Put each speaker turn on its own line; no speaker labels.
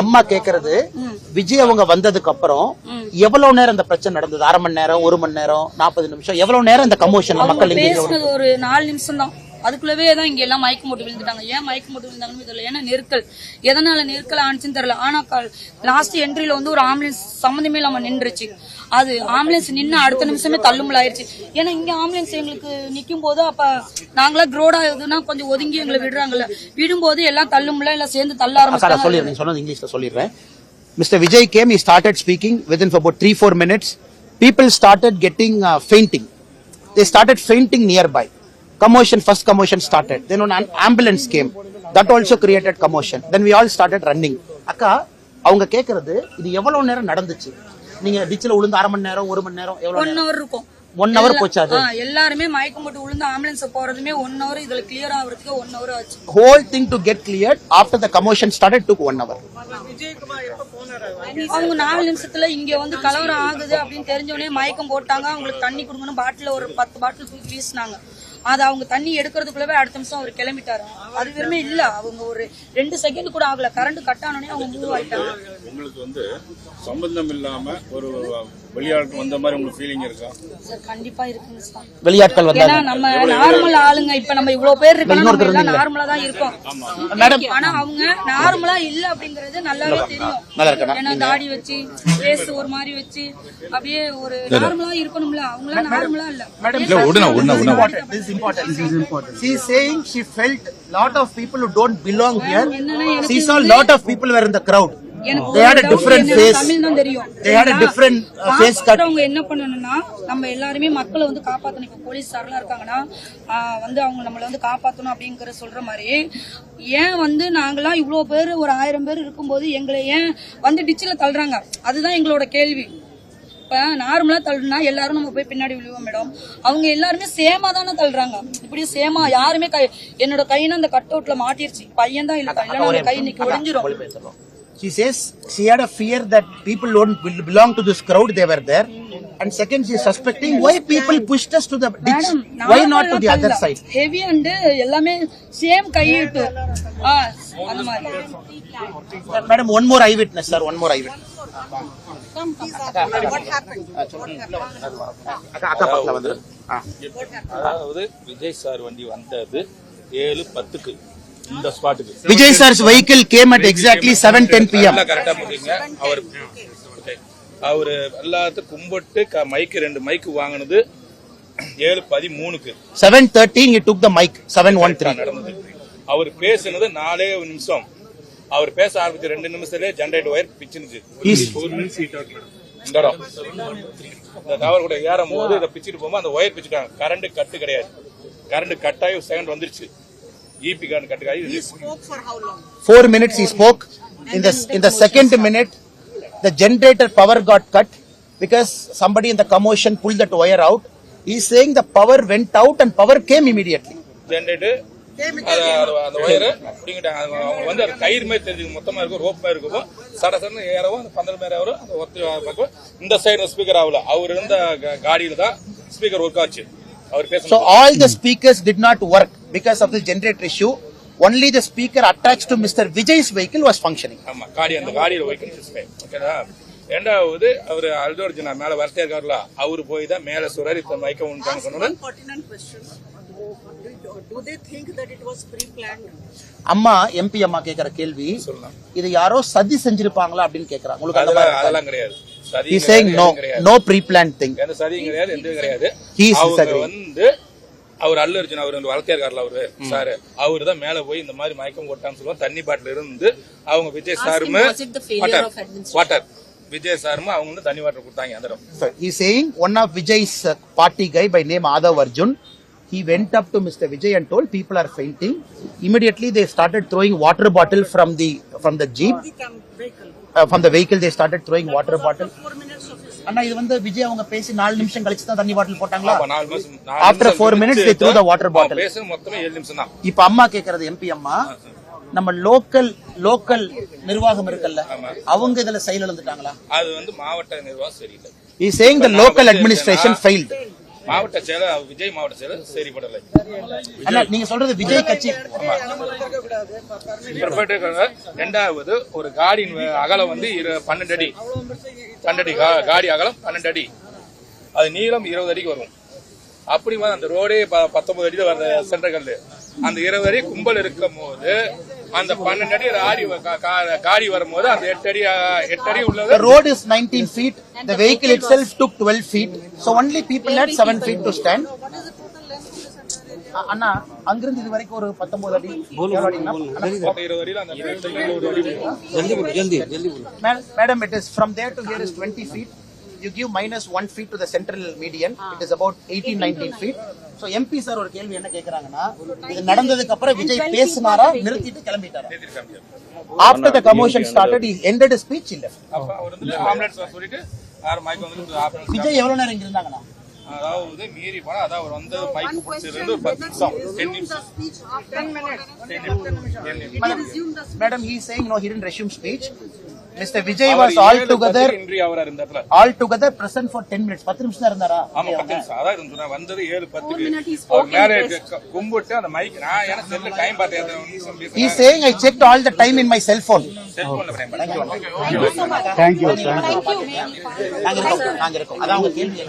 அம்மா கேக்குறது விஜய் அவங்க வந்ததுக்கு அப்புறம் எவ்வளவு நேரம் இந்த பிரச்சனை நடந்தது? அரை மணி நேரம் ஒரு மணி நேரம் நாற்பது நிமிஷம் எவ்வளவு நேரம் இந்த கமோஷன் மக்கள்
ஒரு நாலு நிமிஷம் தான் அதுக்குள்ளவே தான் இங்க எல்லாம் மயக்க போட்டு விழுந்துட்டாங்க. ஏன் மயக்க போட்டு விழுந்தாங்கன்னு தெரியல. ஏன்னா நெருக்கல். எதனால நெருக்கல் ஆனிச்சுன்னு தெரியல. ஆனா லாஸ்ட் என்ட்ரில வந்து ஒரு ஆம்புலன்ஸ் சம்மந்தமே இல்லாம நின்றுச்சு. அது ஆம்புலன்ஸ் நின்று அடுத்த நிமிஷமே தள்ளுமுள்ள ஆயிருச்சு ஏன்னா இங்க ஆம்புலன்ஸ் எங்களுக்கு நிக்கும் போது அப்ப நாங்களா க்ரோடா இதுனா கொஞ்சம் ஒதுங்கி எங்களை விடுறாங்கல்ல. விடும்போது எல்லாம் தள்ளுமுள்ள எல்லாம் சேர்ந்து தள்ள ஆரம்பிச்சாங்க
சொல்லிடுறேன். சொன்னது இங்கிலீஷ்ல சொல்லிடுறேன். Mister Vijay came E started speaking within four about three four minutes people started getting fainting they started fainting nearby nearby. Commotion first commotion started. Then an ambulance came. That also created commotion. Then we all started running. அக்கா அவங்க கேக்குறது இது எவ்வளவு நேரம் நடந்துச்சு? நீங்க டிச்சில விழுந்து அரை மணி நேரம் ஒரு மணி நேரம் எவ்வளவு
ஒன் ஹவர் இருக்கும்.
ஒன் ஹவர் போச்சு அது?
எல்லாருமே மயக்கம் போட்டு விழுந்து ஆம்புலன்ஸ் போறதுமே ஒன் ஹவர் இதுல கிளியர் ஆகுறதுக்கு ஒன் ஹவர் ஆச்சு.
Whole thing to get cleared after the commotion started took one hour.
அவங்க நாலு நிமிஷத்துல இங்க வந்து கலவரம் ஆகுது அப்படின்னு தெரிஞ்சவனே மயக்கம் போட்டாங்க. அவங்களுக்கு தண்ணி கொடுங்கன்னு பாட்டில ஒரு பத்து பாட்டில் தூக்கி வீசினாங்க. அது அவங்க தண்ணி எடுக்கிறதுக்குள்ளவே அடுத்த நிமிஷம் அவர் கிளம்பிட்டாரு? அது வெறுமே இல்ல. அவங்க ஒரு ரெண்டு செகண்ட் கூட ஆகல. கரண்ட் கட் ஆனோடனே அவங்க மூவ் ஆயிட்டாங்க.
உங்களுக்கு வந்து சம்பந்தம் இல்லாம ஒரு வெளியாட்கள் வந்த மாதிரி உங்களுக்கு ஃபீலிங் இருக்கா?
சார் கண்டிப்பா இருக்குங்க சார்
வெளியாட்கள்
ஏன்னா
வந்தாங்க
நம்ம நார்மல் ஆளுங்க இப்ப நம்ம இவ்வளவு பேர் இருக்கோம் நம்ம எல்லாம் நார்மலா தான் இருக்கோம்.
மேடம்.
ஆனா அவங்க நார்மலா இல்ல அப்படிங்கறது நல்லாவே தெரியும்.
நல்லா இருக்கா
ஏன்னா தாடி வச்சு ஃபேஸ் ஒரு மாதிரி வச்சு அப்படியே ஒரு நார்மலா இருக்கணும்ல. அவங்களாம் நார்மலா இல்ல.
Madam, This is important. This is important. She is saying she felt lot of people who don't belong here. She saw lot of people were in the crowd.
எனக்கு
They had a different face. They had a different uh, face cut.
அவங்க என்ன பண்ணணும்னா நம்ம எல்லாருமே மக்களை வந்து காப்பாத்தணும். இப்ப போலீஸ் சார்லாம் இருக்காங்கன்னா வந்து அவங்க நம்மள வந்து காப்பாத்தணும் அப்படிங்கிற சொல்ற மாதிரி ஏன் வந்து நாங்கெல்லாம் இவ்வளவு பேர் ஒரு ஆயிரம் பேர் இருக்கும்போது எங்களை ஏன் வந்து டிச்சில தள்ளுறாங்க? அதுதான் எங்களோட கேள்வி. இப்ப நார்மலா தள்ளுனா எல்லாரும் நம்ம போய் பின்னாடி விழுவோம் மேடம். அவங்க எல்லாருமே சேமா தானே தள்ளுறாங்க. இப்படி சேமா யாருமே கை என்னோட கையின அந்த கட் அவுட்ல மாட்டிருச்சு. பையன் தான் இல்ல கை நிக்க ஒளிஞ்சிரும்
She says she had a fear that people don't bel- belong to this crowd. They were there. And second, she is suspecting why people pushed us to the ditch. Why not to the other side?
Heavy and எல்லாமே same கையிட்டு அந்த மாதிரி
Madam, one more eyewitness, sir. One more eyewitness. அக்கா அக்கா பக்கத்துல வந்துரு ஆ.
அதாவது Vijay sir வண்டி வந்தது ஏழு பத்துக்கு இந்த ஸ்பாட்டுக்கு.
Vijay sir's vehicle came at exactly 7:10 p.m.
நல்லா கரெக்டா முடியுங்க அவர். அவரு எல்லாத்தையும் கும்பிட்டு மைக்கு ரெண்டு மைக்கு வாங்கினது ஏழு பதிமூணுக்கு.
7:13 he took the mic. 7:13.
நடந்தது. அவர் பேசுனது நாலே நிமிஷம். அவர் பேச ஆரம்பிச்ச ரெண்டு நிமிஷத்துலயே ஜென்ரேட்டர் ஒயர் பிச்சுனுச்சு. இடம். இந்த டவர் கூட ஏறும் போது இதை பிச்சுட்டு போகும்போது அந்த ஒயர் பிச்சுட்டாங்க. கரண்ட் கட்டு கிடையாது. கரண்ட் கட்டாயி செகண்ட் வந்துருச்சு. ஈபி கரண்ட் கட்டு ஆகி
four minutes he spoke. In the in the second minute, the generator power got cut because somebody in the commotion pulled that wire out. He's saying the power went out and power came immediately.
Generator அந்த wire பிடிங்கிட்டாங்க அவங்க வந்து அது கயிறு மாதிரி தெரிஞ்சு மொத்தமா இருக்கும் ரோப் மாதிரி இருக்கும் சட சடன்னு ஏறவும் அந்த பந்தல் மாதிரி வரும் அந்த ஒத்து பக்கம் இந்த சைடு ஸ்பீக்கர் ஆகல அவர் இருந்த காடியில தான் ஸ்பீக்கர் ஒர்க் ஆச்சு அவர்
So
பேசணும்
all the speakers did not work because of the generator issue. Only the speaker attached to Mr. Vijay's vehicle was functioning.
ஆமா காடி அந்த காடியில வைக்கணும் ஓகேதா ரெண்டாவது அவர் அல்டோர்ஜினா மேல வரத்தே இருக்காருல அவரு போய் தான் மேல சுரரி மைக்க உண்டான்னு சொன்னோன்னு
pertinent question. Do, do they think that it was pre-planned?
அம்மா எம்பி அம்மா கேக்குற கேள்வி
சொல்லலாம்
இது யாரோ சதி செஞ்சிருப்பாங்களா அப்படின்னு கேக்குறாங்க உங்களுக்கு
அதெல்லாம் கிடையாது சதி கிடையாது.
no pre-planned thing.
எந்த சதியும் கிடையாது எதுவும் கிடையாது அவங்க. வந்து அவர் அல்லு அர்ஜுன் அவர் வளர்த்தே இருக்காருல அவரு சாரு அவரு தான் மேல போய் இந்த மாதிரி மயக்கம் போட்டான்னு சொல்லுவோம் தண்ணி பாட்டில் இருந்து அவங்க விஜய் சாருமே
administration?
வாட்டர் விஜய் சாருமே அவங்க வந்து தண்ணி வாட்டர் கொடுத்தாங்க அந்த இடம்
saying one of Vijay's uh, party guy by name Adav Arjun, he went up to Mr. Vijay and told people are fainting. Immediately they started throwing water bottle from the from the jeep, uh, from the vehicle they started throwing water bottle. அண்ணா இது வந்து விஜய் அவங்க பேசி நாலு நிமிஷம் கழிச்சு தான் தண்ணி bottle போட்டாங்களா? they threw the water
அவன்
bottle.
பேசுறது மொத்தமே ஏழு நிமிஷம் தான்.
இப்ப அம்மா கேக்குறது எம்பி அம்மா நம்ம லோக்கல் லோக்கல் நிர்வாகம் இருக்குல்ல அவங்க இதுல செயல் இழந்துட்டாங்களா?
அது வந்து மாவட்ட நிர்வாகம் சரியில்லை.
He's saying the local administration failed.
மாவட்ட செயலர் விஜய் மாவட்ட செயலர் சரிபடலை
அண்ணா நீங்க சொல்றது விஜய் கட்சி.
ரெண்டாவது ஒரு காடியின் அகலம் வந்து இரு- பன்னெண்டு அடி. பன்னெண்டு அடி காடி அகலம் பன்னெண்டு அடி அது நீளம் இருபது அடிக்கு வரும் அப்படி அந்த ரோடே பத்தொன்பது அடியில் வர சென்டர் கல்லு அந்த இருபது அடி கும்பல் இருக்கும் போது அந்த பன்னெண்டு அடி ஆடி காடி வரும்போது அந்த எட்டு அடி எட்டு அடி உள்ளது
The road is 19 feet. The vehicle itself took 12 feet. So only people had 7 feet to stand. அண்ணா அங்கிருந்து இது வரைக்கும் ஒரு 19 அடி Madam, it is from there to here is 20 feet. You give minus 1 feet to the central median. It is about 18, 19 feet. So MP sir ஒரு கேள்வி என்ன கேக்குறாங்கன்னா இது நடந்ததுக்கு அப்புறம் விஜய் பேசினாரா நிறுத்திட்டு கிளம்பிட்டாரா?
அவர் வந்து ஆம்புலன்ஸ் சொல்லிட்டு யார் மைக் வந்து ஆம்புலன்ஸ்
விஜய் எவ்வளவு நேரம் இங்க இருந்தாங்கண்ணா?
அதாவது மீறி போனா அதான் அவர் வந்து மைக் பிடிச்சிருந்து ஒரு பத்து நிமிஷம் டென் நிமிஷம்
Madam, he is saying no, he didn't Vijay was all together,
இன்றி அவரார் இந்த இடத்துல
all together present for 10 minutes. 10 நிமிஷம் தான் இருந்தாரா?
ஆமா பத்து நிமிஷம். அதான் இருந்து சொன்னா வந்தது ஏழு அவர்
in
கு- கும்பிட்டு அந்த மைக் நான் எனக்கு செல்ல டைம் பார்த்தேன்
saying I checked all the time in my cell phone.
செல்போன்ல டைம்
Thank you. நாங்க இருக்கோம். நாங்க இருக்கோம். அதான் உங்க கேள்வி